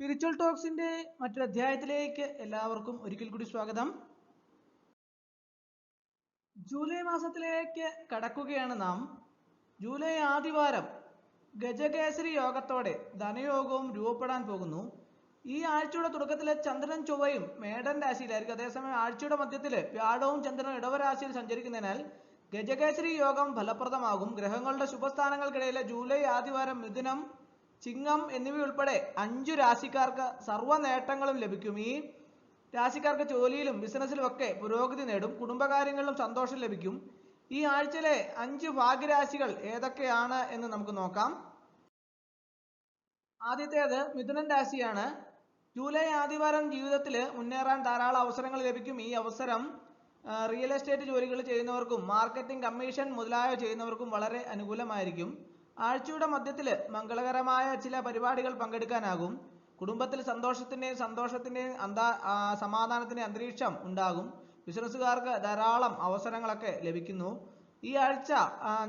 Spiritual ടോക്സിന്റെ മറ്റൊരു അധ്യായത്തിലേക്ക് എല്ലാവർക്കും ഒരിക്കൽ കൂടി സ്വാഗതം. ജൂലൈ മാസത്തിലേക്ക് കടക്കുകയാണ് നാം. ജൂലൈ ആദിവാരം ഗജകേസരി യോഗത്തോടെ ധനയോഗവും രൂപപ്പെടാൻ പോകുന്നു. ഈ ആഴ്ചയുടെ തുടക്കത്തിലെ ചന്ദ്രൻ ചൊവ്വയും മേടൻ രാശിയിലായിരിക്കും. അതേസമയം ആഴ്ചയുടെ മധ്യത്തിൽ വ്യാഴവും ചന്ദ്രനും ഇടവരാശിയിൽ സഞ്ചരിക്കുന്നതിനാൽ ഗജകേസരി യോഗം ഫലപ്രദമാകും. ഗ്രഹങ്ങളുടെ ശുഭസ്ഥാനങ്ങൾക്കിടയിലെ ജൂലൈ ആദിവാരം മിഥുനം ചിങ്ങം എന്നിവയുൾപ്പെടെ അഞ്ചു രാശിക്കാർക്ക് സർവ നേട്ടങ്ങളും ലഭിക്കും. ഈ രാശിക്കാർക്ക് ജോലിയിലും ബിസിനസ്സിലും ഒക്കെ പുരോഗതി നേടും. കുടുംബകാര്യങ്ങളിലും സന്തോഷം ലഭിക്കും. ഈ ആഴ്ചയിലെ അഞ്ച് ഭാഗ്യരാശികൾ ഏതൊക്കെയാണ് എന്ന് നമുക്ക് നോക്കാം. ആദ്യത്തേത് മിഥുനൻ രാശിയാണ്. ജൂലൈ ആദ്യവാരം ജീവിതത്തിൽ മുന്നേറാൻ ധാരാളം അവസരങ്ങൾ ലഭിക്കും. ഈ അവസരം റിയൽ എസ്റ്റേറ്റ് ജോലികൾ ചെയ്യുന്നവർക്കും മാർക്കറ്റിംഗ് കമ്മീഷൻ മുതലായവ ചെയ്യുന്നവർക്കും വളരെ അനുകൂലമായിരിക്കും. ആഴ്ചയുടെ മധ്യത്തിൽ മംഗളകരമായ ചില പരിപാടികൾ പങ്കെടുക്കാനാകും. കുടുംബത്തിൽ സന്തോഷത്തിന്റെയും സന്തോഷത്തിന്റെയും അന്താ സമാധാനത്തിന്റെയും അന്തരീക്ഷം ഉണ്ടാകും. ബിസിനസ്സുകാർക്ക് ധാരാളം അവസരങ്ങളൊക്കെ ലഭിക്കുന്നു. ഈ ആഴ്ച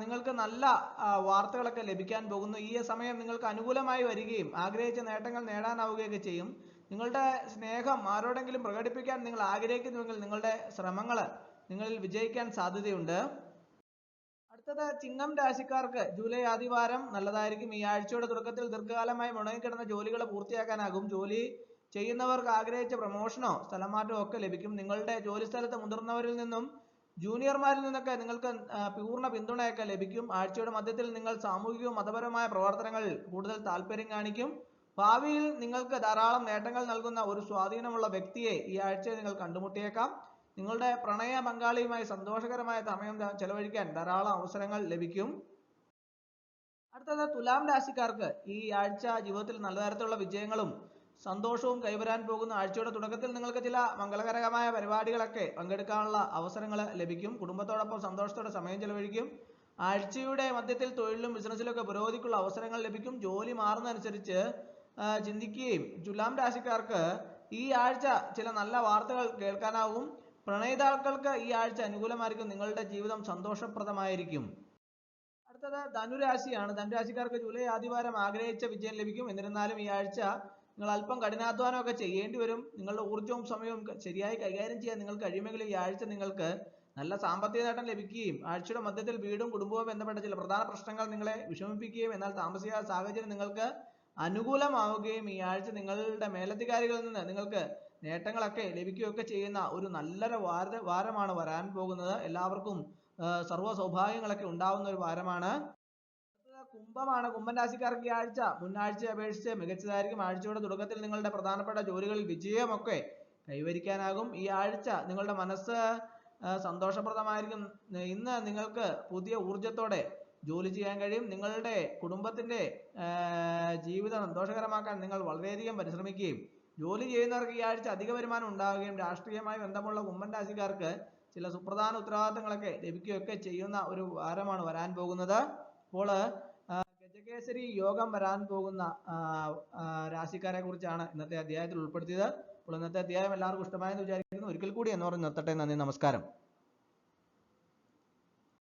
നിങ്ങൾക്ക് നല്ല വാർത്തകളൊക്കെ ലഭിക്കാൻ പോകുന്നു. ഈ സമയം നിങ്ങൾക്ക് അനുകൂലമായി വരികയും ആഗ്രഹിച്ച നേട്ടങ്ങൾ നേടാനാവുകയൊക്കെ ചെയ്യും. നിങ്ങളുടെ സ്നേഹം ആരോടെങ്കിലും പ്രകടിപ്പിക്കാൻ നിങ്ങൾ ആഗ്രഹിക്കുന്നുവെങ്കിൽ നിങ്ങളുടെ ശ്രമങ്ങൾ നിങ്ങളിൽ വിജയിക്കാൻ സാധ്യതയുണ്ട്. അടുത്തത് ചിങ്ങം രാശിക്കാർക്ക് ജൂലൈ ആദിവാരം നല്ലതായിരിക്കും. ഈ ആഴ്ചയുടെ തുടക്കത്തിൽ ദീർഘകാലമായി മുടങ്ങിക്കിടന്ന ജോലികൾ പൂർത്തിയാക്കാനാകും. ജോലി ചെയ്യുന്നവർക്ക് ആഗ്രഹിച്ച പ്രമോഷനോ സ്ഥലമാറ്റമോ ഒക്കെ ലഭിക്കും. നിങ്ങളുടെ ജോലി സ്ഥലത്ത് മുതിർന്നവരിൽ നിന്നും ജൂനിയർമാരിൽ നിന്നൊക്കെ നിങ്ങൾക്ക് പൂർണ പിന്തുണയൊക്കെ ലഭിക്കും. ആഴ്ചയുടെ മധ്യത്തിൽ നിങ്ങൾ സാമൂഹികവും മതപരമായ പ്രവർത്തനങ്ങളിൽ കൂടുതൽ താല്പര്യം കാണിക്കും. ഭാവിയിൽ നിങ്ങൾക്ക് ധാരാളം നേട്ടങ്ങൾ നൽകുന്ന ഒരു സ്വാധീനമുള്ള വ്യക്തിയെ ഈ ആഴ്ച നിങ്ങൾ കണ്ടുമുട്ടിയേക്കാം. നിങ്ങളുടെ പ്രണയ പങ്കാളിയുമായി സന്തോഷകരമായ സമയം ചെലവഴിക്കാൻ ധാരാളം അവസരങ്ങൾ ലഭിക്കും. അടുത്തത് തുലാം രാശിക്കാർക്ക് ഈ ആഴ്ച ജീവിതത്തിൽ നല്ല തരത്തിലുള്ള വിജയങ്ങളും സന്തോഷവും കൈവരാൻ പോകുന്ന ആഴ്ചയുടെ തുടക്കത്തിൽ നിങ്ങൾക്ക് ചില മംഗളകരമായ പരിപാടികളൊക്കെ പങ്കെടുക്കാനുള്ള അവസരങ്ങൾ ലഭിക്കും. കുടുംബത്തോടൊപ്പം സന്തോഷത്തോടെ സമയം ചെലവഴിക്കും. ആഴ്ചയുടെ മധ്യത്തിൽ തൊഴിലിലും ബിസിനസ്സിലൊക്കെ പുരോഗതിക്കുള്ള അവസരങ്ങൾ ലഭിക്കും. ജോലി മാറുന്നതനുസരിച്ച് ചിന്തിക്കുകയും. തുലാം രാശിക്കാർക്ക് ഈ ആഴ്ച ചില നല്ല വാർത്തകൾ കേൾക്കാനാവും. പ്രണയിതാക്കൾക്ക് ഈ ആഴ്ച അനുകൂലമായിരിക്കും. നിങ്ങളുടെ ജീവിതം സന്തോഷപ്രദമായിരിക്കും. അടുത്തത് ധനുരാശിയാണ്. ധനുരാശിക്കാർക്ക് ജൂലൈ ആദിവാരം ആഗ്രഹിച്ച വിജയം ലഭിക്കും. എന്നിരുന്നാലും ഈ ആഴ്ച നിങ്ങൾ അല്പം കഠിനാധ്വാനമൊക്കെ ചെയ്യേണ്ടി വരും. നിങ്ങളുടെ ഊർജവും സമയവും ശരിയായി കൈകാര്യം ചെയ്യാൻ നിങ്ങൾക്ക് കഴിയുമെങ്കിൽ ഈ ആഴ്ച നിങ്ങൾക്ക് നല്ല സാമ്പത്തിക നേട്ടം ലഭിക്കുകയും ആഴ്ചയുടെ മധ്യത്തിൽ വീടും കുടുംബവും ബന്ധപ്പെട്ട ചില പ്രധാന പ്രശ്നങ്ങൾ നിങ്ങളെ വിഷമിപ്പിക്കുകയും എന്നാൽ താമസിക സാഹചര്യം നിങ്ങൾക്ക് അനുകൂലമാവുകയും ഈ ആഴ്ച നിങ്ങളുടെ മേലധികാരികളിൽ നിന്ന് നിങ്ങൾക്ക് നേട്ടങ്ങളൊക്കെ ലഭിക്കുകയൊക്കെ ചെയ്യുന്ന ഒരു നല്ലൊരു വാര വാരമാണ് വരാൻ പോകുന്നത്. എല്ലാവർക്കും സർവ സൗഭാഗ്യങ്ങളൊക്കെ ഉണ്ടാവുന്ന ഒരു വാരമാണ്. കുംഭമാണ്. കുംഭൻ രാശിക്കാർക്ക് ഈ ആഴ്ച മുന്നാഴ്ചയെ അപേക്ഷിച്ച് മികച്ചതായിരിക്കും. ആഴ്ചയുടെ തുടക്കത്തിൽ നിങ്ങളുടെ പ്രധാനപ്പെട്ട ജോലികളിൽ വിജയമൊക്കെ കൈവരിക്കാനാകും. ഈ ആഴ്ച നിങ്ങളുടെ മനസ്സ് സന്തോഷപ്രദമായിരിക്കും. ഇന്ന് നിങ്ങൾക്ക് പുതിയ ഊർജത്തോടെ ജോലി ചെയ്യാൻ കഴിയും. നിങ്ങളുടെ കുടുംബത്തിന്റെ ജീവിതം സന്തോഷകരമാക്കാൻ നിങ്ങൾ വളരെയധികം പരിശ്രമിക്കുകയും ജോലി ചെയ്യുന്നവർക്ക് ഈ ആഴ്ച അധിക വരുമാനം ഉണ്ടാവുകയും രാഷ്ട്രീയമായി ബന്ധമുള്ള കുമ്മൻ രാശിക്കാർക്ക് ചില സുപ്രധാന ഉത്തരവാദിത്തങ്ങളൊക്കെ ലഭിക്കുകയൊക്കെ ചെയ്യുന്ന ഒരു വാരമാണ് വരാൻ പോകുന്നത്. അപ്പോൾ ഗജകേസരി യോഗം വരാൻ പോകുന്ന രാശിക്കാരെ കുറിച്ചാണ് ഇന്നത്തെ അധ്യായത്തിൽ ഉൾപ്പെടുത്തിയത്. അപ്പോൾ ഇന്നത്തെ അധ്യായം എല്ലാവർക്കും ഇഷ്ടമായെന്ന് വിചാരിക്കുന്നു. ഒരിക്കൽ കൂടി എന്നോട് നിർത്തട്ടെ. നന്ദി നമസ്കാരം.